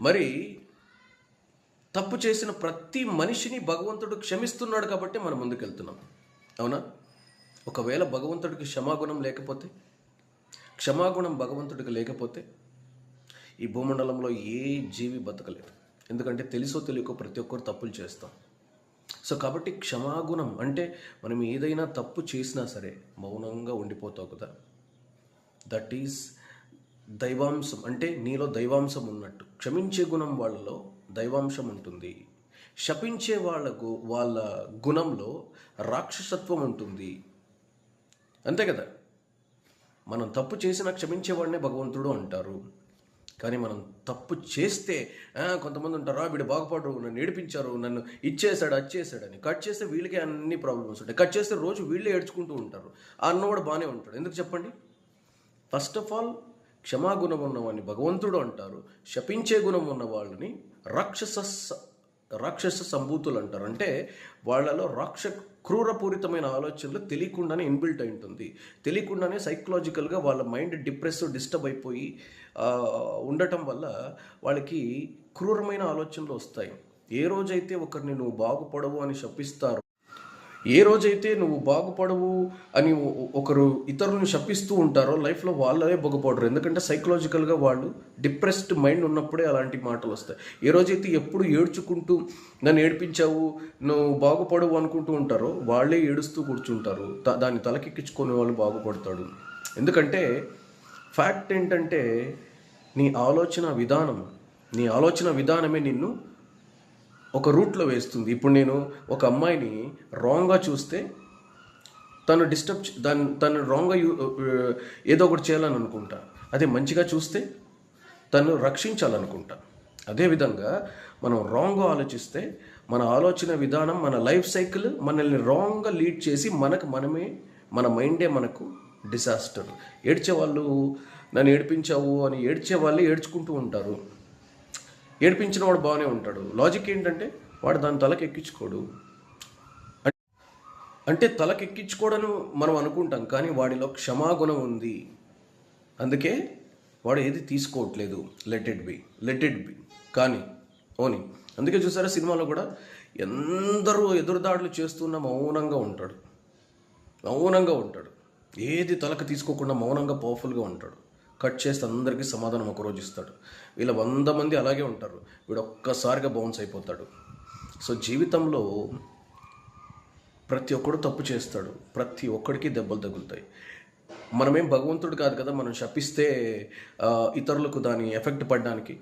మరి తప్పు చేసిన ప్రతి మనిషిని భగవంతుడు క్షమిస్తున్నాడు కాబట్టి మనం ముందుకెళ్తున్నాం. అవునా? ఒకవేళ భగవంతుడికి క్షమాగుణం లేకపోతే క్షమాగుణం భగవంతుడికి లేకపోతే ఈ భూమండలంలో ఏ జీవి బతకలేదు. ఎందుకంటే తెలుసో తెలియకో ప్రతి ఒక్కరు తప్పులు చేస్తాం. సో కాబట్టి క్షమాగుణం అంటే మనం ఏదైనా తప్పు చేసినా సరే మౌనంగా ఉండిపోతావు కదా. దట్ ఈస్ దైవాంశం అంటే నీలో దైవాంశం ఉన్నట్టు. క్షమించే గుణం వాళ్ళలో దైవాంశం ఉంటుంది. శపించే వాళ్ళకు వాళ్ళ గుణంలో రాక్షసత్వం ఉంటుంది. అంతే కదా? మనం తప్పు చేసినా క్షమించేవాడినే భగవంతుడు అంటారు. కానీ మనం తప్పు చేస్తే కొంతమంది ఉంటారు వీడు బాగుపడు నన్ను ఏడిపించారు నన్ను ఇచ్చేసాడు అచ్చేసాడని కట్ చేస్తే వీళ్ళకి అన్ని ప్రాబ్లమ్స్ ఉంటాయి. కట్ చేస్తే రోజు వీళ్ళే ఏడ్చుకుంటూ ఉంటారు. ఆ అన్నవాడు బాగానే ఉంటాడు. ఎందుకు చెప్పండి? ఫస్ట్ ఆఫ్ ఆల్ క్షమాగుణం ఉన్నవాడిని భగవంతుడు అంటారు శపించే గుణం ఉన్న వాళ్ళని రాక్షస రాక్షస సంభూతులు అంటారు. అంటే వాళ్ళలో రాక్ష క్రూరపూరితమైన ఆలోచనలు తెలియకుండానే ఇన్బిల్ట్ అయి ఉంటుంది. తెలియకుండానే సైకలాజికల్గా వాళ్ళ మైండ్ డిప్రెస్ డిస్టర్బ్ అయిపోయి ఉండటం వల్ల వాళ్ళకి క్రూరమైన ఆలోచనలు వస్తాయి. ఏ రోజైతే ఒకరిని నువ్వు బాగుపడవు అని శపిస్తారు ఏ రోజైతే నువ్వు బాగుపడవు అని ఒకరు ఇతరులను శపిస్తూ ఉంటారో లైఫ్లో వాళ్ళే బాగుపడరు. ఎందుకంటే సైకలాజికల్గా వాళ్ళు డిప్రెస్డ్ మైండ్ ఉన్నప్పుడే అలాంటి మాటలు వస్తాయి. ఏ రోజైతే ఎప్పుడు ఏడ్చుకుంటూ నన్ను ఏడిపించావు నువ్వు బాగుపడవు అనుకుంటూ ఉంటారో వాళ్ళే ఏడుస్తూ కూర్చుంటారు. త- దాన్ని తలకెక్కించుకునే వాళ్ళు బాగుపడతాడు. ఎందుకంటే ఫ్యాక్ట్ ఏంటంటే నీ ఆలోచన విధానం నీ ఆలోచన విధానమే నిన్ను ఒక రూట్లో వేస్తుంది. ఇప్పుడు నేను ఒక అమ్మాయిని రాంగ్గా చూస్తే తను డిస్టర్బ్ దాన్ని తను రాంగ్గా యూ ఏదో ఒకటి చేయాలని అనుకుంటా అదే మంచిగా చూస్తే తను రక్షించాలనుకుంటా. అదేవిధంగా మనం రాంగ్గా ఆలోచిస్తే మన ఆలోచన విధానం మన లైఫ్ సైకిల్ మనల్ని రాంగ్గా లీడ్ చేసి మనకు మనమే మన మైండే మనకు డిసాస్టర్ ఏడ్చే వాళ్ళు నన్ను ఏడిపించావు అని ఏడ్చే వాళ్ళే ఏడ్చుకుంటూ ఉంటారు. ఏడిపించిన వాడు బాగానే ఉంటాడు. లాజిక్ ఏంటంటే వాడు దాని తలకు ఎక్కించుకోడు అంటే తలకు ఎక్కించుకోవడం మనం అనుకుంటాం కానీ వాడిలో క్షమాగుణం ఉంది. అందుకే వాడు ఏది తీసుకోవట్లేదు. Let it be let it be కానీ ఓని అందుకే చూసారా సినిమాలో కూడా ఎందరూ ఎదురుదాడులు చేస్తున్న మౌనంగా ఉంటాడు. మౌనంగా ఉంటాడు. ఏది తలకు తీసుకోకుండా మౌనంగా పవర్ఫుల్గా ఉంటాడు. కట్ చేస్తే అందరికీ సమాధానం ఒకరోజు ఇస్తాడు. వీళ్ళ వంద మంది అలాగే ఉంటారు. వీడు ఒక్కసారిగా బౌన్స్ అయిపోతాడు. సో జీవితంలో ప్రతి ఒక్కడు తప్పు చేస్తాడు. ప్రతి ఒక్కడికి దెబ్బలు తగులుతాయి. మనమేం భగవంతుడు కాదు కదా? మనం శపిస్తే ఇతరులకు దాని ఎఫెక్ట్ పడడానికి.